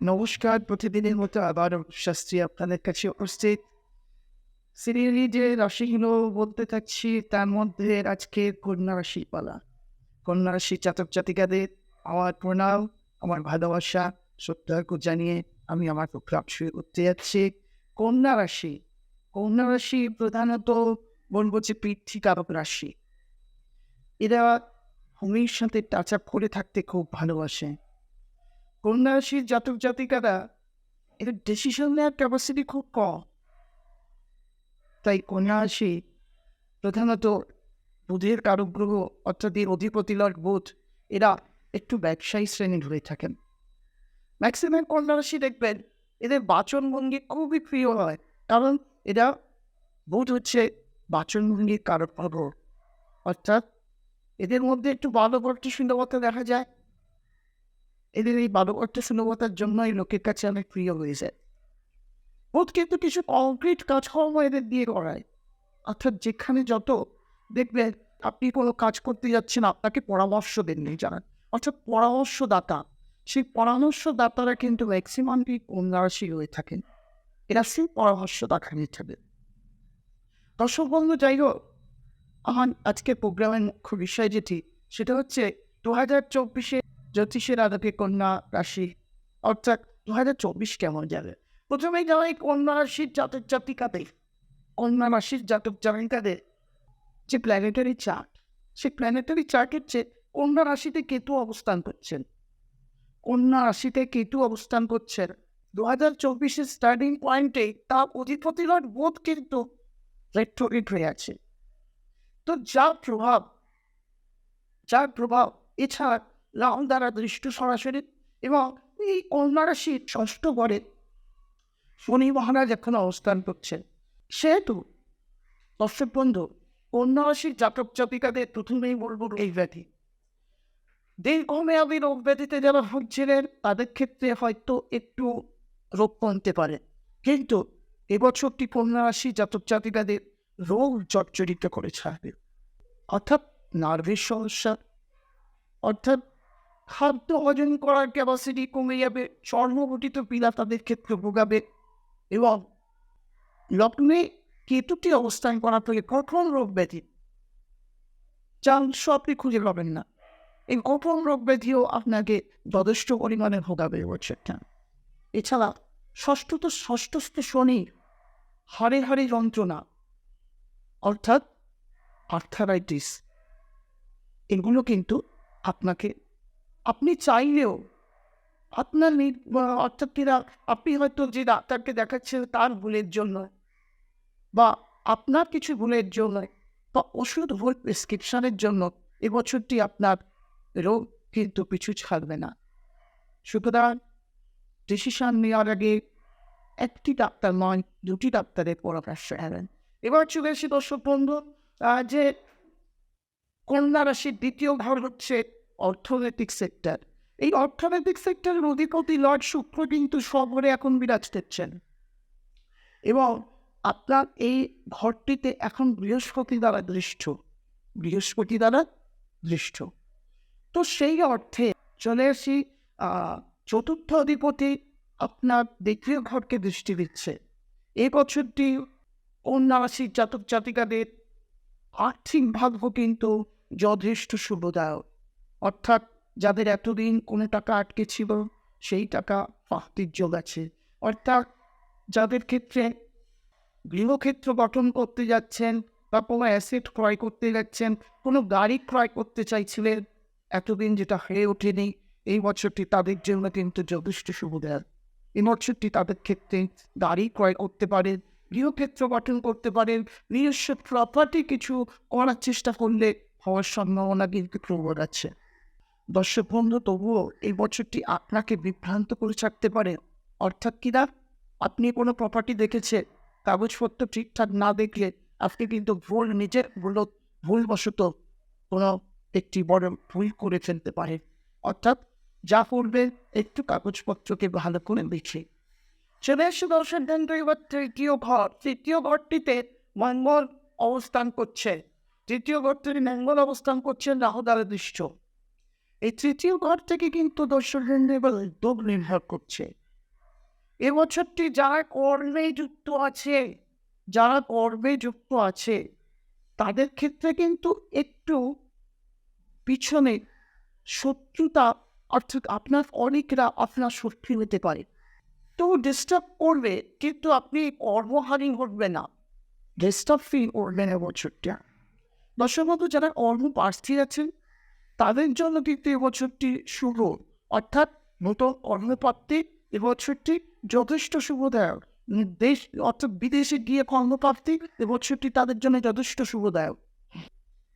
নমস্কার, প্রতিদিনের মতো আবার শাস্ত্রী আপনাদের কাছে উপস্থিত। সিরিয়ালি যে রাশিগুলো বলতে থাকছি তার মধ্যে আজকে কন্যা রাশি পালা কন্যা রাশি চাতক জাতিকাদের আমার প্রণাম, আমার ভালোবাসা শ্রদ্ধার্ঘ জানিয়ে আমি আমার প্রোগ্রাম শুরু করতে যাচ্ছি। কন্যা রাশি কন্যা রাশি প্রধানত বলব যে পৃথিকারক রাশি এরা ভূমির সাথে টাচ আপ করে থাকতে খুব ভালোবাসে। কন্যা রাশির জাতক জাতিকারা এদের ডিসিশন নেওয়ার ক্যাপাসিটি খুব কম। তাই কন্যা রাশি প্রধানত বুধের কারক গ্রহ অর্থাৎ এর অধিপতি লর্ড বুধ, এরা একটু ব্যবসায়ী শ্রেণির হয়ে থাকেন। ম্যাক্সিমাম কন্যা রাশি দেখবেন এদের বাচনভঙ্গি খুবই প্রিয় হয়। কারণ এরা বুধ হচ্ছে বাচনভঙ্গির কারক গ্রহ অর্থাৎ এদের মধ্যে একটু বালবর্তী সুন্দরতা দেখা যায়। এদের এই বালকর্তা সুলভতার জন্যই লোকের কাছে অনেক প্রিয় হয়ে যায়। বোধ কিন্তু কিছু কংক্রিট কাজকর্ম এদের দিয়ে করায়। অর্থাৎ যেখানে যত দেখবেন আপনি কোনো কাজ করতে যাচ্ছেন, আপনাকে পরামর্শ দেননি জানান অর্থাৎ পরামর্শদাতা, সেই পরামর্শদাতারা কিন্তু ম্যাক্সিমামই কন্যারাশি হয়ে থাকেন। এরা সেই পরামর্শদাতা নিয়ে থাকে দর্শক বন্ধু যাই হোক আমার আজকের প্রোগ্রামের মুখ্য বিষয় যেটি, সেটা হচ্ছে দু হাজার চব্বিশে জ্যোতিষের আলোকে কন্যা রাশি, অর্থাৎ দু হাজার চব্বিশ কেমন যাবে? প্রথমেই যাওয়াই কন্যা রাশির জাতক জাতিকাদের, কন্যা রাশির জাতক জাতিকাদের যে প্ল্যানেটারি চার্ট সেই প্ল্যানেটারি চার্টের চেয়ে কন্যা রাশিতে কেতু অবস্থান করছেন। কন্যা রাশিতে কেতু অবস্থান করছেন। দু হাজার চব্বিশের স্টার্টিং পয়েন্টে তার অধিপতি লট বোধ কিন্তু রেট্রোগেট হয়ে আছে তো যার প্রভাব যার প্রভাব, এছাড়া রাহু দ্বারা দৃষ্ট সরাসরি এবং এই কন্যা ষষ্ঠ ঘরে শনি মহারাজ এখন অবস্থান করছেন। সেহেতু, দর্শক বন্ধু কন্যা রাশির জাতক জাতিকাদের প্রথমেই বলব এই ব্যাধি। দীর্ঘমেয়াদী রোগ ব্যাধিতে যারা ভুগছিলেন, তাদের ক্ষেত্রে হয়তো একটু রোগ কমতে পারে। কিন্তু এবছরটি কন্যা রাশি জাতক জাতিকাদের রোগ জর্জরিত করে ছাড়বে। অর্থাৎ নার্ভের সমস্যা, অর্থাৎ খাদ্য হজম করার ক্যাপাসিটি কমে যাবে চর্মঘটিত পীড়া তাদের ক্ষেত্রে ভোগাবে এবং লগ্নে কেতুটি অবস্থান করা থেকে কঠোর রোগ ব্যাধি? চান্স আপনি খুঁজে পাবেন না। এই কঠোর রোগ ব্যাধিও আপনাকে যথেষ্ট পরিমাণে ভোগাবে বছরটা। এছাড়া ষষ্ঠ তো ষষ্ঠ শনি হাড়ে হাড়ে যন্ত্রণা। অর্থাৎ আর্থারাইটিস এগুলো কিন্তু আপনাকে, আপনি চাইলেও আপনার অর্থাৎ কিনা আপনি হয়তো যে ডাক্তারকে দেখাচ্ছেন তার ভুলের জন্য বা আপনার কিছু ভুলের জন্য বা ওষুধ ভুল প্রেসক্রিপশনের জন্য এবছরটি আপনার রোগ কিন্তু পিছু ছাড়বে না। সুতরাং ডিসিশন নেওয়ার আগে একটি ডাক্তার নয় দুটি ডাক্তারের পরামর্শ নেবেন এবার চলে এসে দর্শক বন্ধু যে কন্যা রাশির দ্বিতীয় ঘর হচ্ছে অর্থনৈতিক সেক্টর এই অর্থনৈতিক সেক্টরের অধিপতি লর্ড শুক্র কিন্তু শহরে এখন বিরাজ করছেন। এবং আপনার এই ঘরটিতে এখন বৃহস্পতি দ্বারা দৃষ্ট, বৃহস্পতি দ্বারা দৃষ্ট। তো সেই অর্থে চলে আসি চতুর্থ অধিপতি আপনার দ্বিতীয় ঘরকে দৃষ্টি দিচ্ছে। এই বছরটি রাশির জাতক জাতিকাদের আর্থিক ভাগ্য কিন্তু যথেষ্ট শুভদায়ক। অর্থাৎ যাদের এতদিন কোনো টাকা আটকে ছিল, সেই টাকা প্রাপ্তির যোগ আছে। অর্থাৎ যাদের ক্ষেত্রে গৃহক্ষেত্র গঠন করতে যাচ্ছেন বা কোনো অ্যাসেট ক্রয় করতে যাচ্ছেন, কোনো গাড়ি ক্রয় করতে চাইছিলেন, এতদিন যেটা হয়ে ওঠেনি, এই বছরটি তাদের জন্য কিন্তু যথেষ্ট সুবিধার বছরটি তাদের ক্ষেত্রে গাড়ি ক্রয় করতে পারেন গৃহক্ষেত্র গঠন করতে পারেন নিজস্ব প্রপার্টি কিছু করার চেষ্টা করলে হওয়ার সম্ভাবনা কিন্তু প্রবল আছে দর্শক বন্ধু তবুও এই বছরটি আপনাকে বিভ্রান্ত করে ছাড়তে পারে অর্থাৎ কিনা আপনি কোনো প্রপার্টি দেখেছেন কাগজপত্র ঠিকঠাক না দেখলে, আপনি কিন্তু ভুল নিজের ভুল, ভুলবশত কোনো একটি বড় ভুল করে ফেলতে পারেন অর্থাৎ যা করবেন একটু কাগজপত্রকে ভালো করে দেখে চলে এসে দর্শক এবার তৃতীয় ঘর তৃতীয় ঘরটিতে মঙ্গল অবস্থান করছে। তৃতীয় ঘর থেকে মঙ্গল অবস্থান করছেন রাহু দ্বারা দৃষ্ট এই তৃতীয় ঘর থেকে কিন্তু দর্শক এবার উদ্যোগ নির্ভর করছে। এবছরটি যারা কর্মে যুক্ত আছে, যারা কর্মে যুক্ত আছে, তাদের ক্ষেত্রে কিন্তু একটু পিছনে শত্রুতা অর্থাৎ আপনার অনেকরা আপনার শত্রু হতে পারে। তো ডিস্টার্ব করবে, কিন্তু আপনি কর্মহানি ঘটবে না। ডিস্টার্ব ফিল না বছরটা। দর্শকবন্ধু যারা কর্মপ্রার্থী আছেন, তাদের জন্য কিন্তু এবছরটি শুভ। অর্থাৎ নতুন কর্মপ্রাপ্তি এবছরটি যথেষ্ট শুভদায়ক। দেশ, অর্থাৎ বিদেশে গিয়ে কর্মপ্রাপ্তি এবছরটি তাদের জন্য যথেষ্ট শুভদায়ক।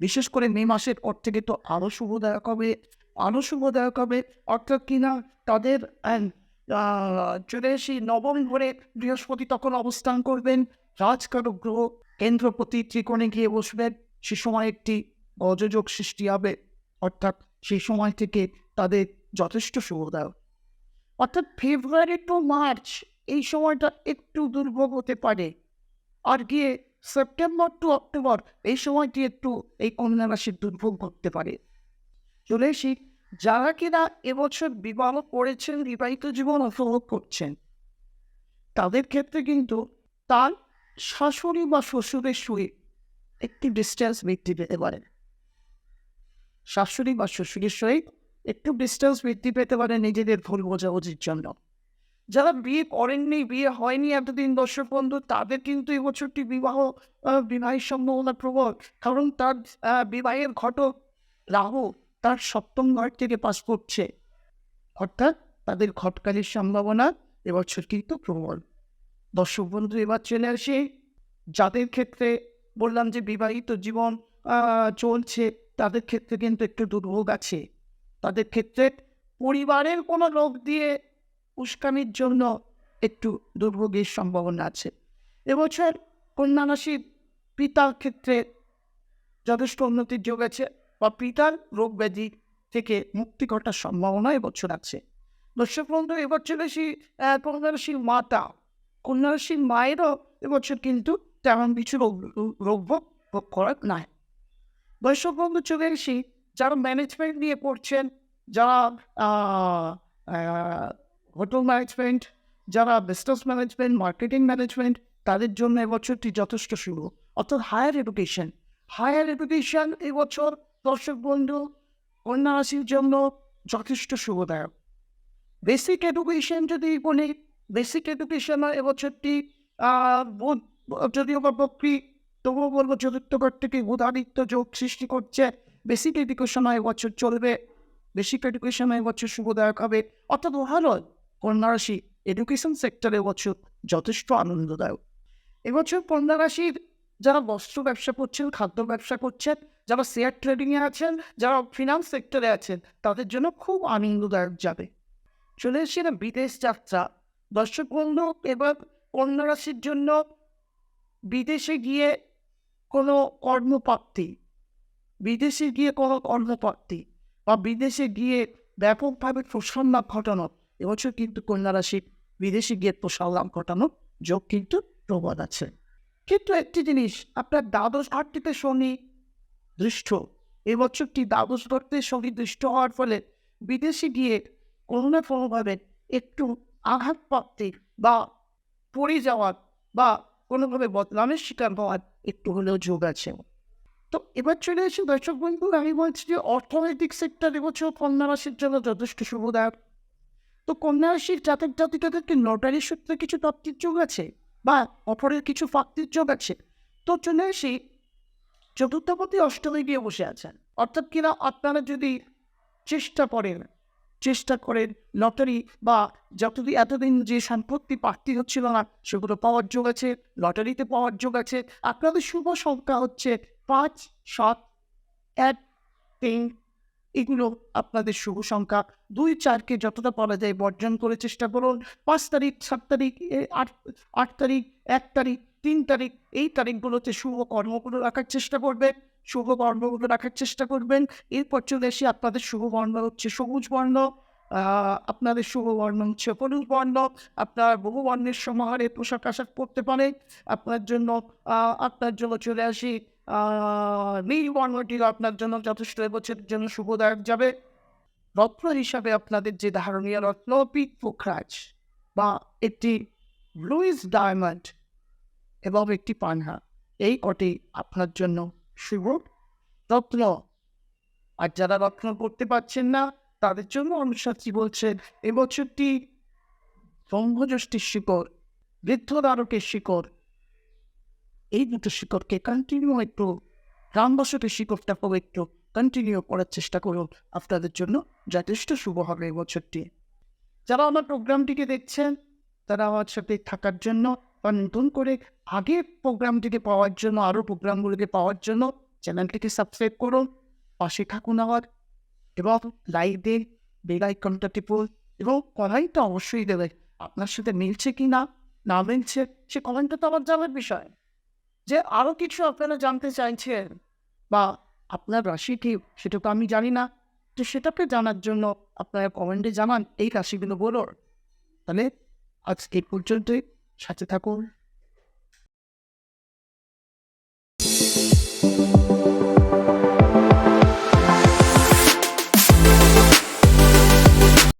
বিশেষ করে মে মাসের পর থেকে তো আরও শুভদায়ক হবে। আরও শুভদায়ক হবে অর্থাৎ কিনা তাদের এসে নবম ঘরে বৃহস্পতি তখন অবস্থান করবেন। রাজকারক গ্রহ কেন্দ্রপতি ত্রিকোণে গিয়ে বসবেন। সে সময় একটি অযোযোগ সৃষ্টি হবে। অর্থাৎ সেই সময় থেকে তাদের যথেষ্ট শুভদায়ক অর্থাৎ ফেব্রুয়ারি টু মার্চ এই সময়টা একটু দুর্ভোগ হতে পারে। আর গিয়ে সেপ্টেম্বর টু অক্টোবর এই সময়টি একটু এই কন্যা রাশির দুর্ভোগ ঘটতে পারে। চলে এসি যারা কিনা এবছর বিবাহ করেছেন, বিবাহিত জীবন উপভোগ করছেন, তাদের ক্ষেত্রে কিন্তু তার শাশুড়ি বা শ্বশুরের সহিত একটি ডিস্টেন্স বৃদ্ধি পেতে পারে। শাশুড়ি বা শ্বশুরের সহিত একটু ডিস্টেন্স বৃদ্ধি পেতে পারে নিজেদের ভুল বোঝাবুঝির জন্য। যারা বিয়ে করেননি, বিয়ে হয়নি এতদিন, দর্শক বন্ধু, তাদের কিন্তু এবছরটি বিবাহ বিবাহের সম্ভাবনা প্রবল। কারণ তার বিবাহের ঘটক রাহু। তার সপ্তম ঘর থেকে পাস করছে। অর্থাৎ তাদের ঘটকালের সম্ভাবনা এবছর কিন্তু প্রবল। দর্শক বন্ধু, এবার চলে আসে যাদের ক্ষেত্রে। বললাম যে বিবাহিত জীবন চলছে। তাদের ক্ষেত্রে কিন্তু একটু দুর্ভোগ আছে। তাদের ক্ষেত্রে পরিবারের কোনো লোক দিয়ে উস্কানির জন্য একটু দুর্ভোগের সম্ভাবনা আছে। এবছর কন্যা রাশির পিতার ক্ষেত্রে যথেষ্ট উন্নতির যোগ আছে। বা পিতার রোগ ব্যাধি থেকে মুক্তি ঘটার সম্ভাবনা এবছর আছে। দর্শক বন্ধু এবার চলে আসি আহ, কন্যা রাশির মাতা। কন্যা রাশির মায়েরও এবছর কিন্তু তেমন কিছু রোগ রোগ ভোগ করার নাই। দর্শক বন্ধু চলে এসি যারা ম্যানেজমেন্ট নিয়ে পড়ছেন যারা হোটেল ম্যানেজমেন্ট যারা বিজনেস ম্যানেজমেন্ট মার্কেটিং ম্যানেজমেন্ট তাদের জন্য এবছরটি যথেষ্ট শুভ। অর্থাৎ হায়ার এডুকেশন হায়ার এডুকেশন এবছর দর্শক বন্ধু, কন্যারাশির জন্য যথেষ্ট শুভদায়ক। বেসিক এডুকেশন যদি বলি বেসিক এডুকেশন এবছরটি যদিও বা বক্রি তবুও বলব চতুর্থ ঘর থেকে বুধাদিত্য যোগ সৃষ্টি করছে। বেসিক এডুকেশন এবছর চলবে। বেসিক এডুকেশন এবছর শুভদায়ক হবে। অর্থাৎ ভালো কন্যা রাশি এডুকেশন সেক্টরে এবছর যথেষ্ট আনন্দদায়ক। এবছর কন্যা রাশির যারা বস্ত্র ব্যবসা করছেন, খাদ্য ব্যবসা করছেন, যারা শেয়ার ট্রেডিংয়ে আছেন, যারা ফিনান্স সেক্টরে আছেন, তাদের জন্য খুব আনন্দদায়ক যাবে। চলে এসেছি না বিদেশ যাত্রা। দর্শক বন্ধু, এবার কন্যা রাশির জন্য বিদেশে গিয়ে কোনো কর্মপ্রাপ্তি, বিদেশে গিয়ে কোনো কর্মপ্রাপ্তি বা বিদেশে গিয়ে ব্যাপকভাবে প্রসার লাভ ঘটানো এবছর কিন্তু কন্যা রাশির বিদেশে গিয়ে প্রসার লাভ ঘটানো যোগ কিন্তু প্রবাদ আছে। কিন্তু একটি জিনিস, আপনার দ্বাদশ ঘরটিতে শনি দৃষ্ট। এবছরটি দ্বাদশ ঘরতে শনি দৃষ্ট হওয়ার ফলে বিদেশে গিয়ে কোনো না কোনোভাবে একটু আঘাতপ্রাপ্তি বা পড়ে যাওয়ার বা কোনোভাবে বদলামের শিকার হওয়ার একটু হলেও যোগ আছে। তো এবার চলে এসে দর্শক বন্ধু, আমি বলছি যে অর্থনৈতিক সেক্টর এবছর কন্যা রাশির জন্য যথেষ্ট শুভদায়ক। তো কন্যা রাশির জাতক জাতিকাদেরকে লটারির সূত্রে কিছু প্রাপ্তির যোগ আছে? বা অপরের কিছু যোগ আছে তো চলে এসে চতুর্থপতি অষ্টমে গিয়ে বসে আছেন। অর্থাৎ কিনা আপনারা যদি চেষ্টা করেন চেষ্টা করেন লটারি বা যতদিন এতদিন যে সম্পত্তি প্রাপ্তি হচ্ছিল না সেগুলো পাওয়ার যোগ আছে, লটারিতে পাওয়ার যোগ আছে, আপনাদের শুভ সংখ্যা হচ্ছে পাঁচ, সাত, এক, তিন এগুলো আপনাদের শুভ সংখ্যা। দুই চারকে যতটা পারা যায় বর্জন করে চেষ্টা করুন। পাঁচ তারিখ, সাত তারিখ আট আট তারিখ, এক তারিখ, তিন তারিখ, এই তারিখগুলোতে শুভ কর্মগুলো রাখার চেষ্টা করবেন। শুভ কর্মগুলো রাখার চেষ্টা করবেন। এরপর চলে এসে আপনাদের শুভ বর্ণ হচ্ছে সবুজ বর্ণ আপনাদের শুভ বর্ণ হচ্ছে হলুদ বর্ণ। আপনার বহু বর্ণের সমাহারে পোশাক আশাক পরতে পারে আপনার জন্য আপনার জন্য চলে আসি আহ, নীল বর্ণটি আপনার জন্য যথেষ্ট এবছরের জন্য শুভদায়ক যাবে। রত্ন হিসাবে আপনাদের যে ধারণীয় রত্ন পিক পোখরাজ বা একটি লুইস ডায়মন্ড এবং একটি পানহা এই কটি আপনার জন্য শুভ। রত্ন আর যারা রত্ন করতে পারছেন না তাদের জন্য অনুসারী বলছেন এবছরটি ব্রহ্মজ্যোষ্ঠীর শিকড় বৃদ্ধ দ্বারকের শিকড় এই দুটো শিকড়কে কন্টিনিউ একটু রামবসতের শিকড়টাকেও একটু কন্টিনিউ করার চেষ্টা করুন আপনাদের জন্য যথেষ্ট শুভ হবে এই বছরটি। যারা আমার প্রোগ্রামটিকে দেখছেন, তারা আমার সাথে থাকার জন্য বা নতুন করে আগের প্রোগ্রামটিকে পাওয়ার জন্য, আরও প্রোগ্রামগুলোকে পাওয়ার জন্য চ্যানেলটিকে সাবস্ক্রাইব করুন, পাশে থাকুন আমার, এবং লাইক দিন বেল আইকনটা টিপুন, এবং কমেন্টটা অবশ্যই দেবে আপনার সাথে মিলছে কি না না মিলছে, সে কমেন্টটা তো আমার জানার বিষয়। যে আরও কিছু আপনারা জানতে চাইছেন বা আপনার রাশি কি, সেটা তো আমি জানি না। তো সেটাকে জানার জন্য আপনারা কমেন্টে জানান, এই রাশিগুলো বলুন। তাহলে আজ এই পর্যন্তই। সাথে থাকুন।